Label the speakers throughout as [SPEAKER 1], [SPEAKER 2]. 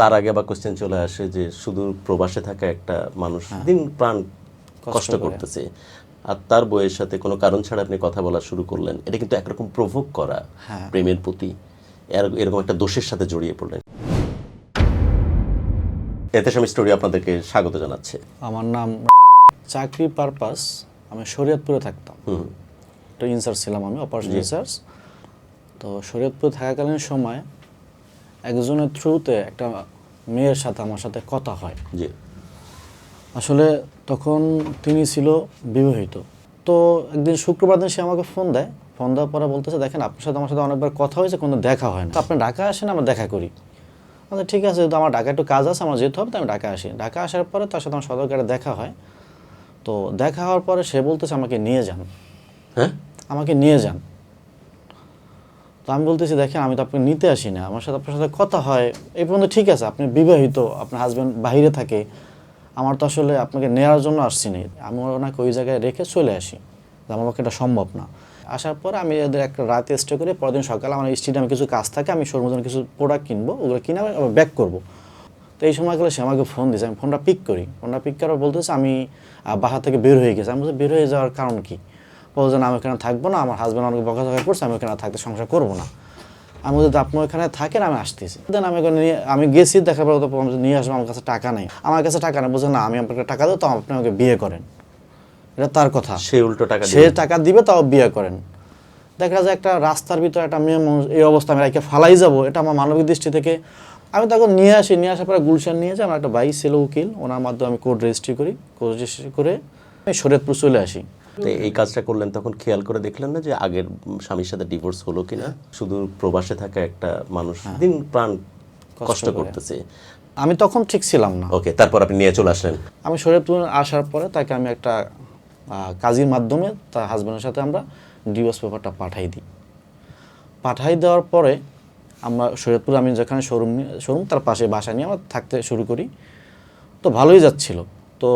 [SPEAKER 1] তার আগে আবার কোশ্চেন চলে আসে যে শুধু প্রবাসে থাকা একটা মানুষ দিন প্রাণ কষ্ট করতেছে। আর তার বইয়ের সাথে কোনো কারণ ছাড়া আপনি কথা বলা শুরু করলেন এটা কিন্তু একরকম প্রভোগ করা
[SPEAKER 2] হ্যাঁ।
[SPEAKER 1] প্রেমের প্রতি। এরকম একটা দোষের সাথে জড়িয়ে পড়লেন। এতে আমি স্টোরি আপনাদেরকে স্বাগত জানাচ্ছে।
[SPEAKER 2] আমার নাম চাকরি পারপাস আমি শরীয়তপুরে থাকতাম। তো ইনচার্জ ছিলাম আমি অপারেশন ইনচার্জ তো শরীয়তপুরে থাকাকালীন সময় একজনের থ্রুতে একটা মেয়ের সাথে আমার সাথে কথা হয়।
[SPEAKER 1] জি।
[SPEAKER 2] আসলে তখন তিনি ছিল বিবাহিত। তো একদিন শুক্রবার দিন সে আমাকে ফোন দেয়। ফোন দেওয়ার পরে বলতেছে দেখেন আপনার সাথে আমার সাথে অনেকবার কথা হয়েছে কোনো দেখা হয় না। তো আপনি ঢাকা আসেন আমরা দেখা করি। আচ্ছা ঠিক আছে তো আমার ঢাকা একটু কাজ আছে আমার যেতে হবে তো আমি ঢাকা আসি। ঢাকা আসার পরে তার সাথে আমার সদরকারে দেখা হয়। তো দেখা হওয়ার পরে সে বলতেছে আমাকে নিয়ে যান।
[SPEAKER 1] হ্যাঁ?
[SPEAKER 2] আমাকে নিয়ে যান। তো আমি বলতেছি, দেখেন, আমি তো আপনাকে নিতে আসি না। আমার সাথে আপনার সাথে কথা হয়। এই পর্যন্ত ঠিক আছে, আপনি বিবাহিত, আপনার হাজব্যান্ড বাইরে থাকে। আমার তো আসলে আপনাকে নেওয়ার জন্য আসছি না। আমি ওনাকে ওই জায়গায় রেখে চলে আসি। আমার পক্ষে এটা সম্ভব না। আসার পরে আমি এদের একটা রাতে স্টে করে। পরের দিন সকালে আমার স্টেডিয়ামে কিছু কাজ থাকে, আমি শোরুমের কিছু প্রোডাক্ট কিনবো, ওগুলো কিনে আমি আবার ব্যাক করব। তো এই সময় গেলে সে আমাকে ফোন দিয়েছে আমি ফোনটা পিক করি। ফোনটা পিক করার বলতেছে, আমি বাসা থেকে বের হয়ে গেছি। আমি বলছি, বের হয়ে যাওয়ার কারণ কি? বলছে না আমি ওখানে থাকব না আমার হাজব্যান্ড অনেক বকাঝকা করছে আমি ওখানে থাকতে সংসার করব না। আমি বলছি আপনি ওখানে থাকেন আমি আসতেছি। দেন আমি ওখানে নিয়ে আমি গেছি দেখার পর তো নিয়ে আসব আমার কাছে টাকা নেই। আমার কাছে টাকা নেই বলছে না আমি আপনাকে টাকা দেবো তো আপনি আমাকে বিয়ে করেন। এটা তার কথা।
[SPEAKER 1] সে উল্টো টাকা
[SPEAKER 2] সে টাকা দিবে তাও বিয়ে করেন। দেখা যায় একটা রাস্তার ভিতরে একটা মেয়ে মানুষ এই অবস্থা আমি রেখে ফালাই যাব এটা আমার মানবিক দৃষ্টি থেকে। আমি তখন নিয়ে আসি নিয়ে আসার পরে গুলশান নিয়ে যাই আমার একটা ভাই ছিল উকিল ওনার মাধ্যমে আমি কোর্ট রেজিস্ট্রি করি। কোর্ট রেজিস্ট্রি করে আমি শরীয়তপুর চলে আসি।
[SPEAKER 1] তো এই কাজটা করলেন তখন খেয়াল করে দেখলেন না যে আগের স্বামীর সাথে ডিভোর্স হলো কিনা? শুধু প্রবাসে থাকা একটা মানুষ দিন প্রাণ কষ্ট করতেছে।
[SPEAKER 2] আমি তখন ঠিক ছিলাম না।
[SPEAKER 1] ওকে তারপর আপনি নিয়ে চলে আসলেন?
[SPEAKER 2] আমি শরীয়তপুর আসার পরে তাকে আমি একটা কাজীর মাধ্যমে তার হাজব্যান্ডের সাথে আমরা ডিভোর্স পেপারটা পাঠাই দিই। পাঠাই দেওয়ার পরে আমরা শরীয়তপুর আমি যেখানে শোরুম শোরুম তার পাশে বাসা নিয়ে আমরা থাকতে শুরু করি। তো ভালোই যাচ্ছিল। তো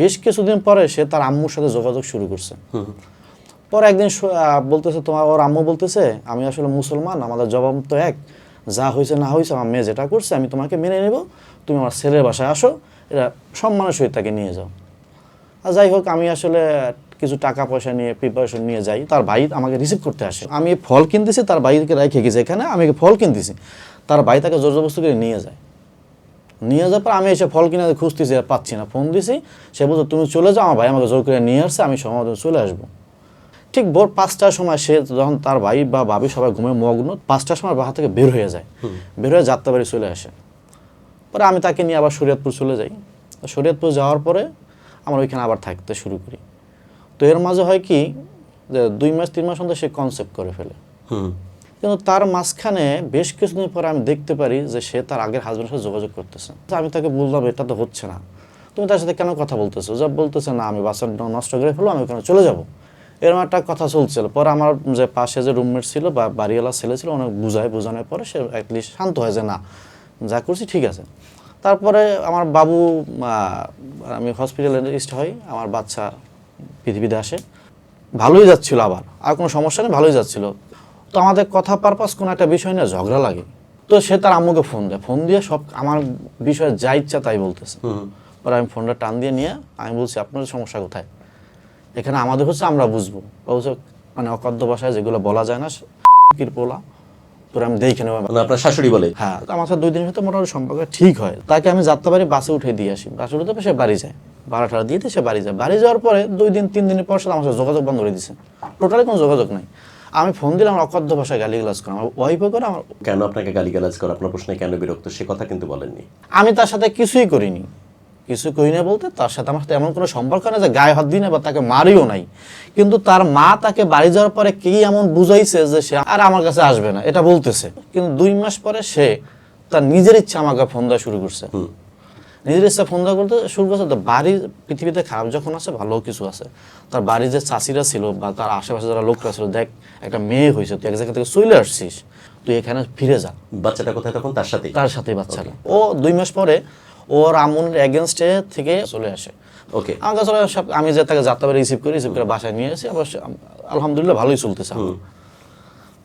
[SPEAKER 2] বেশ কিছুদিন পরে সে তার আম্মুর সাথে যোগাযোগ শুরু করছে। পরে একদিন বলতেছে তোমার ওর আম্মু বলতেছে আমি আসলে মুসলমান আমাদের জবাব তো এক। যা হয়েছে না হয়েছে আমার মেয়ে যেটা করছে আমি তোমাকে মেনে নেব। তুমি আমার ছেলের বাসায় আসো এটা সম্মানের সহিত তাকে নিয়ে যাও। আর যাই হোক আমি আসলে কিছু টাকা পয়সা নিয়ে প্রিপারেশন নিয়ে যাই। তার ভাই আমাকে রিসিভ করতে আসে। আমি ফল কিনতেছি তার ভাইকে রেখে গেছি এখানে আমি ফল কিনতেছি। তার ভাই তাকে জোর জবস্ত করে নিয়ে যায়। নিয়ে যাওয়ার পর আমি এসে ফল কিনে খুঁজতেছি আর পাচ্ছি না। ফোন দিছি সে বলতো তুমি চলে যাও আমার ভাই আমাকে জোর করে নিয়ে আসছে আমি সময় চলে আসব। ঠিক ভোর পাঁচটার সময় সে যখন তার ভাই বা ভাবি সবাই ঘুমে মগ্ন পাঁচটার সময় বাসা থেকে বের হয়ে যায়। বের হয়ে যাত্রাবাড়ি চলে আসে। পরে আমি তাকে নিয়ে আবার শরীয়তপুর চলে যাই। শরীয়তপুর যাওয়ার পরে আমরা ওইখানে আবার থাকতে শুরু করি। তো এর মাঝে হয় কি যে দুই মাস তিন মাস মধ্যে সে কনসেপ্ট করে ফেলে। কিন্তু তার মাঝখানে বেশ কিছুদিন পরে আমি দেখতে পারি যে সে তার আগের হাজবেন্ডের সাথে যোগাযোগ করতেছে। আমি তাকে বললাম, এটা তো হচ্ছে না। তুমি তার সাথে কেন কথা বলতেছো? যা বলতেছে, না, আমি বাসা নষ্ট করে ফেলো আমি ওখানে চলে যাব। এরকম একটা কথা চলছিল। পরে আমার যে পাশে যে রুমমেট ছিল বা বাড়িওয়ালা ছেলে ছিল, অনেক বুঝায় বোঝানোর পরে সে অ্যাটলিস্ট শান্ত হয় যে, না, যা করছি ঠিক আছে। তারপরে আমার বাবু আমি হসপিটালে রেজিস্ট হই, আমার বাচ্চা পৃথিবীতে আসে। ভালোই যাচ্ছিল আবার। আর কোনো সমস্যা নেই, ভালোই যাচ্ছিল। তো আমাদের কথা পারপাস কোনো একটা বিষয় নিয়ে ঝগড়া লাগে। তো সে তার আম্মুকে ফোন দেয়। ফোন দিয়ে সব আমার বিষয়ে যা ইচ্ছা তাই বলতেছে। পরে আমি ফোনটা টান দিয়ে নিয়ে আমি বলছি আপনার সমস্যা কোথায়? এখানে আমাদের হচ্ছে আমরা বুঝব। হচ্ছে মানে অকদ্য ভাষায় যেগুলো বলা যায় না কির পোলা তোরা আমি দেখে নেব।
[SPEAKER 1] মানে আপনার শাশুড়ি বলে?
[SPEAKER 2] হ্যাঁ আমার সাথে দুই দিনের সাথে মোটামুটি সম্পর্ক ঠিক হয়। তাকে আমি যাত্রাবাড়ি বাসে উঠে দিয়ে আসি। বাসে উঠে সে বাড়ি যায়। ভাড়া টাড়া দিয়ে সে বাড়ি যায়। বাড়ি যাওয়ার পরে দুই দিন তিন দিনের পর সাথে আমার সাথে যোগাযোগ বন্ধ করে দিছে। টোটালি কোনো যোগাযোগ নাই। আমি ফোন দিলে আমার অকথ্য ভাষায় গালি গালাজ করে আমার ওয়াইফও করে আমার
[SPEAKER 1] কেন আপনাকে গালিগালাজ করে? আপনার প্রশ্নে কেন বিরক্ত? সে কথা কিন্তু বলেননি।
[SPEAKER 2] আমি তার সাথে কিছুই করিনি। কিছু করি না বলতে তার সাথে আমার সাথে এমন কোনো সম্পর্ক নেই যে গায়ে হাত দিই না বা তাকে মারিও নাই। কিন্তু তার মা তাকে বাড়ি যাওয়ার পরে কি এমন বুঝাইছে যে সে আর আমার কাছে আসবে না এটা বলতেছে। কিন্তু দুই মাস পরে সে তার নিজের ইচ্ছা আমাকে ফোন দেওয়া শুরু করছে। নিজের ইচ্ছা ফোন করতে শুরু করছে। তো বাড়ি পৃথিবীতে খারাপ যখন আছে ভালো কিছু আছে। তার বাড়ি যে চাষিরা ছিল বা তার আশেপাশে যারা লোকরা ছিল দেখ একটা মেয়ে হয়েছে তুই এক জায়গা থেকে চলে আসছিস তুই এখানে ফিরে যা।
[SPEAKER 1] বাচ্চাটা কোথায় তখন? তার সাথে
[SPEAKER 2] তার সাথে বাচ্চারা ও দুই মাস পরে ওর আমনের এগেনস্টে থেকে চলে আসে।
[SPEAKER 1] ওকে
[SPEAKER 2] আমার কাছে আমি যে তাকে যাত্রা রিসিভ করি রিসিভ করে বাসায় নিয়ে এসে আবার আলহামদুলিল্লাহ ভালোই চলতেছে আমার।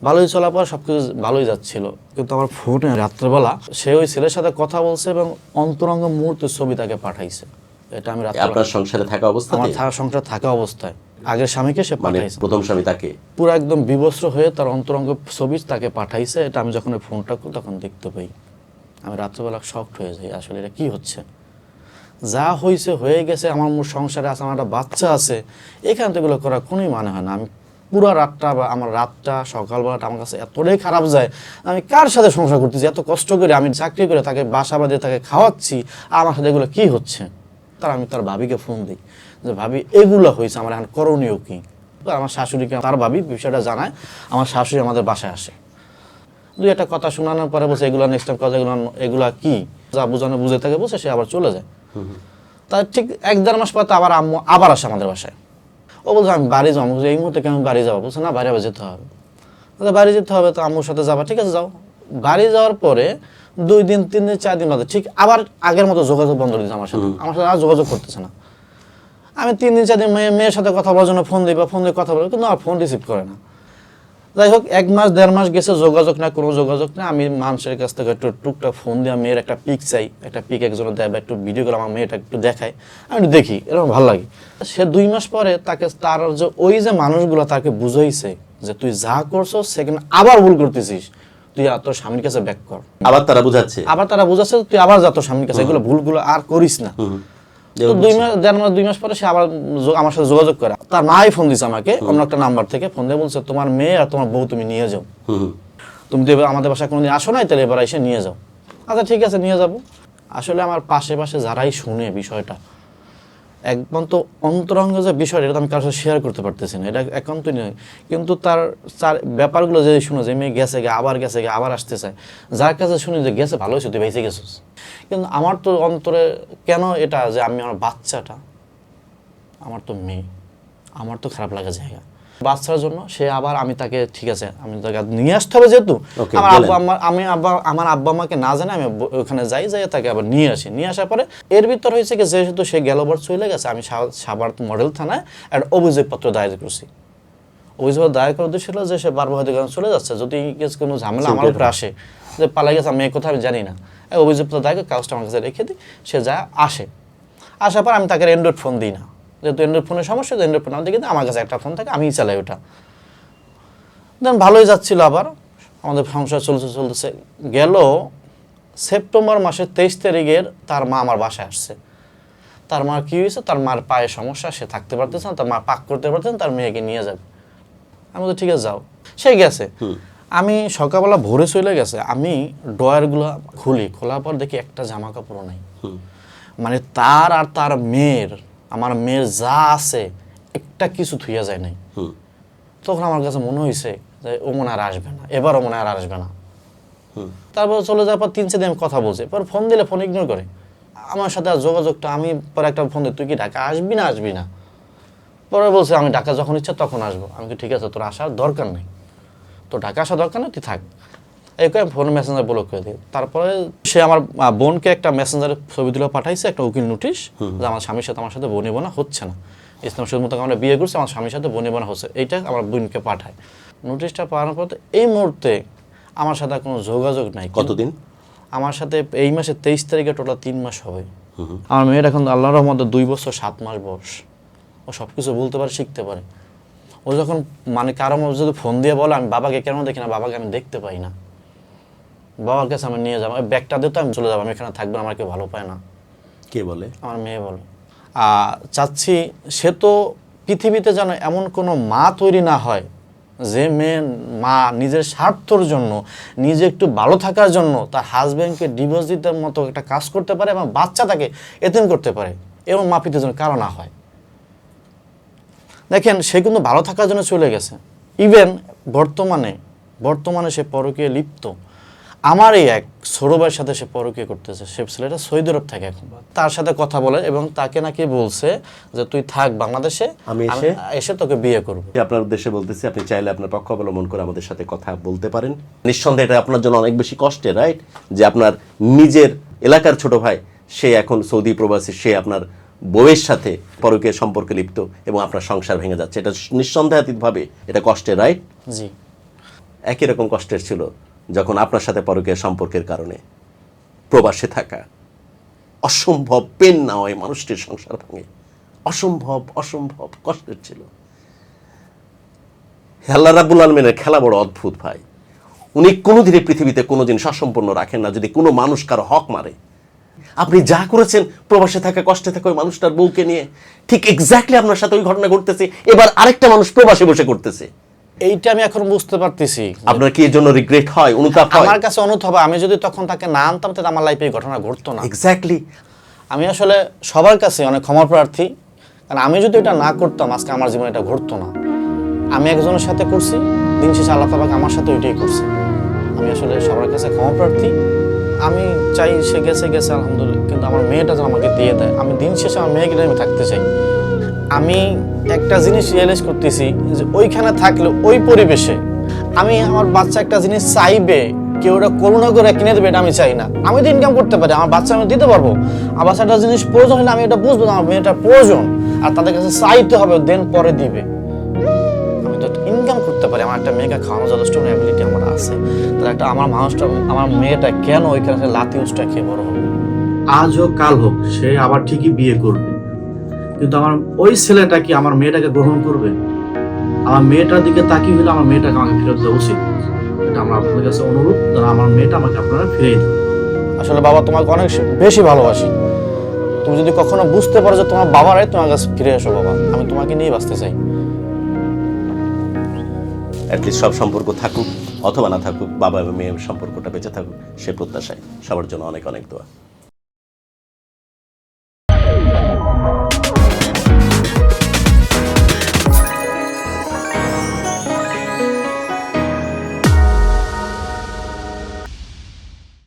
[SPEAKER 2] ভালোই চলার পর সব কিছু ভালোই যাচ্ছিল। কিন্তু আমার ফোনে রাত্রেবেলা সে ওই ছেলের সাথে কথা বলছে এবং অন্তরঙ্গ মুহূর্তের ছবি তাকে পাঠাইছে। এটা আমি
[SPEAKER 1] আপনার সংসারে থাকা
[SPEAKER 2] আমার
[SPEAKER 1] অবস্থাতে
[SPEAKER 2] থাকা সংসার থাকা অবস্থায়। আগের স্বামীকে সে
[SPEAKER 1] মানে
[SPEAKER 2] পাঠাইছে।
[SPEAKER 1] প্রথম স্বামী তাকে?
[SPEAKER 2] পুরো একদম বিবস্ত্র হয়ে তার অন্তরঙ্গ ছবি তাকে পাঠাইছে। এটা আমি যখন ফোনটা করি তখন দেখতে পাই। আমি রাত্রেবেলা শকড হয়ে যাই আসলে এটা কি হচ্ছে? যা হয়েছে হয়ে গেছে আমার মোর সংসারে আছে আমার একটা বাচ্চা আছে এখান থেকে এগুলো করার কোনোই মানে হয় না। আমি পুরো রাতটা বা আমার রাতটা সকালবেলাটা আমার কাছে এতটাই খারাপ যায় আমি কার সাথে সংসার করতেছি? এত কষ্ট করে আমি চাকরি করে তাকে বাসা বাঁধে তাকে খাওয়াচ্ছি আমার সাথে এগুলো কী হচ্ছে? তার আমি তার ভাবিকে ফোন দিই যে ভাবি এগুলো হয়েছে আমার এখন করণীয় কি? তো আমার শাশুড়িকে তার ভাবি বিষয়টা জানায় আমার শাশুড়ি আমাদের বাসায় আসে। দুই একটা কথা শোনানোর পরে বসে এগুলো নেক্সট টাইম কথা এগুলো এগুলো কী? যা বোঝানো বুঝে থাকে বসে সে আবার চলে যায়। তার ঠিক এক দেড় মাস পর তো আবার আম্মু আবার আসে আমাদের বাসায়। ও বলছে আমি বাড়ি যাব। এই মুহূর্তে কেন বাড়ি যাব? বলছে না বাড়ি আবার যেতে হবে। বাড়ি যেতে হবে তো আম্মুর সাথে যাবা। ঠিক আছে যাও। বাড়ি যাওয়ার পরে দুই দিন তিন দিন চার দিন বাদে ঠিক আবার আগের মতো যোগাযোগ বন্ধ দিয়েছে আমার সাথে। আমার সাথে আর যোগাযোগ করতেছে না। আমি তিন দিন চার দিন মেয়ে মেয়ের সাথে কথা বলার জন্য ফোন দিই বা ফোন দিয়ে কথা বলব কিন্তু আমার ফোন রিসিভ করে না। যাই হোক এক মাস দেড় মাস গেছে যোগাযোগ না কোনো যোগাযোগ না। আমি মানুষের কাছ থেকে একটু টুকটাক ফোন দিয়ে মেয়ের একটা পিক চাই একটা পিক একজনের দেয় বা একটু ভিডিও করে আমার মেয়েটা একটু দেখায়। আমি একটু দেখি এরকম ভালো লাগে। সে দুই মাস পরে তাকে তার যে ওই যে মানুষগুলো তাকে বুঝাইছে যে তুই যা করছ সেখানে আবার ভুল করতেছিস। তুই আর তোর স্বামীর কাছে ব্যাক কর।
[SPEAKER 1] আবার তারা বুঝাচ্ছে?
[SPEAKER 2] আবার তারা বুঝাচ্ছে তুই আবার যা তোর স্বামীর কাছে এগুলো ভুলগুলো আর করিস না। তো দুই মাস দেড় মাস দুই মাস পরে সে আবার আমার সাথে যোগাযোগ করে। তার মাই ফোন দিছে আমাকে অন্য একটা নাম্বার থেকে। ফোন দিয়ে বলছে তোমার মেয়ে আর তোমার বউ তুমি নিয়ে যাও। তুমি তো এবার আমাদের বাসায় কোনোদিন আসো নাই তাহলে এবার এসে নিয়ে যাও। আচ্ছা ঠিক আছে নিয়ে যাব। আসলে আমার পাশে পাশে যারাই শুনে বিষয়টা একদম তো অন্তরঙ্গ যে বিষয়, এটা আমি কারোর সাথে শেয়ার করতে পারতেছি না, এটা একান্তই নয়। কিন্তু তার তার ব্যাপারগুলো যে শুনে, যে মেয়ে গেছে গে আবার গেছে গে আবার আসতে চায় যার কাছে শুনি যে গেছে, ভালো হয়েছে, তুই বেঁচে গেছিস। কিন্তু আমার তো অন্তরে কেন এটা যে আমি আমার বাচ্চাটা? আমার তো মেয়ে। আমার তো খারাপ লাগা জায়গা। বাচ্চার জন্য সে আবার আমি তাকে ঠিক আছে আমি তাকে নিয়ে আসতে হবে যেহেতু। আমার আব্বা আমার আমি আব্বা আমার আব্বা আমাকে না জানে আমি ওখানে যাই যাই তাকে আবার নিয়ে আসি। নিয়ে আসার পরে এর ভিতর হয়েছে কি যেহেতু সে গেলবার চলে গেছে আমি সা- সাভার মডেল থানায় একটা অভিযোগপত্র দায়ের করছি। অভিযোগ দায়ের করার উদ্দেশ্য ছিল যে সে বারবার হয়তো চলে যাচ্ছে। যদি কিছু কোনো ঝামেলা আমার উপরে আসে যে পালাই গেছে আমি এই কথা আমি জানি না। অভিযোগপত্র দায়ের কাগজটা আমার কাছে রেখে দিই সে যা আসে। আসার পর আমি তাকে অ্যান্ড্রয়েড ফোন দিই না। যেহেতু অ্যান্ড্রয়েড ফোনের সমস্যা তো অ্যান্ড্রয়েড ফোন আমাদের কিন্তু আমার কাছে একটা ফোন থাকে আমিই চালাই ওটা। দেন ভালোই যাচ্ছিল আবার। আমাদের সংসার চলতে চলতেছে। গেল সেপ্টেম্বর মাসের তেইশ তারিখের তার মা আমার বাসায় আসছে। তার মার কি হয়েছে? তার মার পায়ে সমস্যা সে থাকতে পারতেছে না তার মা পাক করতে পারতেন তার মেয়েকে নিয়ে যাবে। আমি বলছি ঠিক আছে যাও। সে গেছে। আমি সকালবেলা ভোরে চলে গেছে। আমি ডয়ারগুলো খুলি। খোলার পর দেখি একটা জামা কাপড়ও নাই মানে তার আর তার মেয়ের আমার মেয়ের যা আছে একটা কিছু থুইয়া যায় নাই। তখন আমার কাছে মনে হয়েছে যে ও মনে আর আসবে না এবার ও মনে হয় আর আসবে না। তারপর চলে যাওয়ার পর তিন চার দিন কথা বলছি পর ফোন দিলে ফোন ইগনোর করে। আমার সাথে আর যোগাযোগটা আমি পরে একটা ফোন দিই তুই কি ঢাকা আসবি না আসবি না? পরে বলছে আমি ঢাকা যখন ইচ্ছা তখন আসব। আমি কি ঠিক আছে তোর আসার দরকার নেই। তো ঢাকা আসার দরকার নেই তুই থাক। এই করে ফোন মেসেঞ্জার ব্লক করে দিই। তারপরে সে আমার বোনকে একটা মেসেঞ্জারে ছবি তুলে পাঠাইছে একটা উকিল নোটিশ যে আমার স্বামীর সাথে আমার সাথে বনি বোনা হচ্ছে না। ইসলাম শুধু মতো আমরা বিয়ে করছি আমার স্বামীর সাথে বনি বোনা হচ্ছে। এইটা আমার বোনকে পাঠায়। নোটিশটা পাওয়ানোর পর এই মুহূর্তে আমার সাথে কোনো যোগাযোগ নাই।
[SPEAKER 1] কতদিন?
[SPEAKER 2] আমার সাথে এই মাসের তেইশ তারিখে টোটাল তিন মাস হবে। আমার মেয়ের এখন আল্লাহর রহমতে দুই বছর সাত মাস বয়স। ও সব কিছু বলতে পারে শিখতে পারে। ও যখন মানে কারও যদি ফোন দিয়ে বলে আমি বাবাকে কেন দেখি না বাবাকে আমি দেখতে পাই না। বাবার কাছে আমি নিয়ে যাব ব্যাগটা দিয়ে তো আমি চলে যাব আমি এখানে থাকব আমার কেউ ভালো পায় না।
[SPEAKER 1] কে বলে?
[SPEAKER 2] আমার মেয়ে বলে। চাচ্ছি সে তো পৃথিবীতে যেন এমন কোনো মা তৈরি না হয় যে মেয়ে মা নিজের স্বার্থর জন্য নিজে একটু ভালো থাকার জন্য তার হাজব্যান্ডকে ডিভোর্স দিতে মতো একটা কাজ করতে পারে এবং বাচ্চা তাকে এতেন করতে পারে এবং মা পিতার জন্য কারও না হয়। দেখেন সে কিন্তু ভালো থাকার জন্য চলে গেছে। ইভেন বর্তমানে বর্তমানে সে পরকীয় লিপ্ত। আমার এই এক ভাইয়ের সাথে সে পরকীয় করতেছে সে ছেলেটা সৌদি আরব থাকে এখন। তার সাথে কথা বলে এবং তাকে নাকি বলছে যে তুই থাক বাংলাদেশে
[SPEAKER 1] আমি এসে-
[SPEAKER 2] এসে তোকে বিয়ে করব।
[SPEAKER 1] আপনার উদ্দেশ্যে বলতেছি আপনি চাইলে আপনার পক্ষ অবলম্বন করে আমাদের সাথে কথা বলতে পারেন। নিঃসন্দেহে এটা আপনার জন্য অনেক বেশি কষ্টের রাইট যে আপনার নিজের এলাকার ছোট ভাই সে এখন সৌদি প্রবাসী সে আপনার বউয়ের সাথে পরকীয় সম্পর্কে লিপ্ত এবং আপনার সংসার ভেঙে যাচ্ছে। এটা নিঃসন্দেহাতীতভাবে এটা কষ্টের রাইট
[SPEAKER 2] জি।
[SPEAKER 1] একই রকম কষ্টের ছিল যখন আপনার সাথে পরকীয় সম্পর্কের কারণে প্রবাসে থাকা, অসম্ভব পেন না হয় মানুষটির সংসার ভাঙে। অসম্ভব অসম্ভব কষ্টের ছিল। আল্লাহ রাব্বুল আলমিনের খেলা বড় অদ্ভুত ভাই। উনি কোনোদিনই পৃথিবীতে কোনো দিন সসম্পন্ন রাখেন না, যদি কোনো মানুষ কারও হক মারে। আপনি যা করেছেন, প্রবাসে থাকা, কষ্টে থাকা ওই মানুষটার বউকে নিয়ে, ঠিক এক্স্যাক্টলি আপনার সাথে ওই ঘটনা ঘটতেছে। এবার আরেকটা মানুষ প্রবাসে বসে করতেছে।
[SPEAKER 2] এইটা আমি এখন বুঝতে পারতেছি।
[SPEAKER 1] আপনার কি এর জন্য রিগ্রেট হয় অনুতাপ হয়?
[SPEAKER 2] আমার কাছে হবে আমি যদি তখন তাকে না আনতাম তাহলে আমার লাইফে এই ঘটনা ঘটতো না।
[SPEAKER 1] এক্স্যাক্টলি
[SPEAKER 2] আমি আসলে সবার কাছে অনেক ক্ষমা প্রার্থী কারণ আমি যদি এটা না করতাম আজকে আমার জীবনে এটা ঘটতো না। আমি একজনের সাথে করছি দিন শেষে আল্লাহ তাবাক আমার সাথে ওইটাই করছে। আমি আসলে সবার কাছে ক্ষমা প্রার্থী। আমি চাই সে গেছে গেছে আলহামদুলিল্লাহ কিন্তু আমার মেয়েটা যেন আমাকে দিয়ে দেয়। আমি দিন শেষে আমার মেয়েকে আমি থাকতে চাই। আমি একটা জিনিস রিয়েলাইজ করতেছি যে ওইখানে থাকলে ওই পরিবেশে আমি আমার বাচ্চা একটা জিনিস চাইবে, কেউ ওটা করুণা করে কিনে দেবে, এটা আমি চাই না। আমি তো ইনকাম করতে পারি, আমার বাচ্চা আমি দিতে পারব। আমার বাচ্চাটা জিনিস প্রয়োজন হলে আমি এটা বুঝব আমার মেয়েটার প্রয়োজন। আর তাদের কাছে চাইতে হবে, দেন পরে দিবে। আমি তো ইনকাম করতে পারি, আমার একটা মেয়েকে খাওয়ানো যথেষ্ট অ্যাবিলিটি আমার আছে। তাহলে একটা আমার মানুষটা, আমার মেয়েটা কেন ওইখানে সে লাতি উসটা খেয়ে বড় হবে?
[SPEAKER 3] আজ হোক কাল হোক, সে আবার ঠিকই বিয়ে করবে। কিন্তু আমার ওই ছেলেটা কি আমার মেয়েটাকে গ্রহণ করবে? আমার মেয়েটার দিকে তাকিয়ে হলে আমার মেয়েটাকে আমাকে ফেরত দেওয়া উচিত। এটা আমার আপনাদের কাছে অনুরোধ যেন আমার মেয়েটা আমাকে আপনারা ফিরিয়ে দেন।
[SPEAKER 2] আসলে বাবা তোমাকে অনেক বেশি ভালোবাসি। তুমি যদি কখনো বুঝতে পারো যে তোমার বাবারাই তোমার কাছে ফিরে এসো বাবা আমি তোমাকে নিয়ে বাঁচতে চাই।
[SPEAKER 1] অ্যাটলিস্ট সব সম্পর্ক থাকুক অথবা না থাকুক বাবা এবং মেয়ের সম্পর্কটা বেঁচে থাকুক সে প্রত্যাশায়। সবার জন্য অনেক অনেক দোয়া।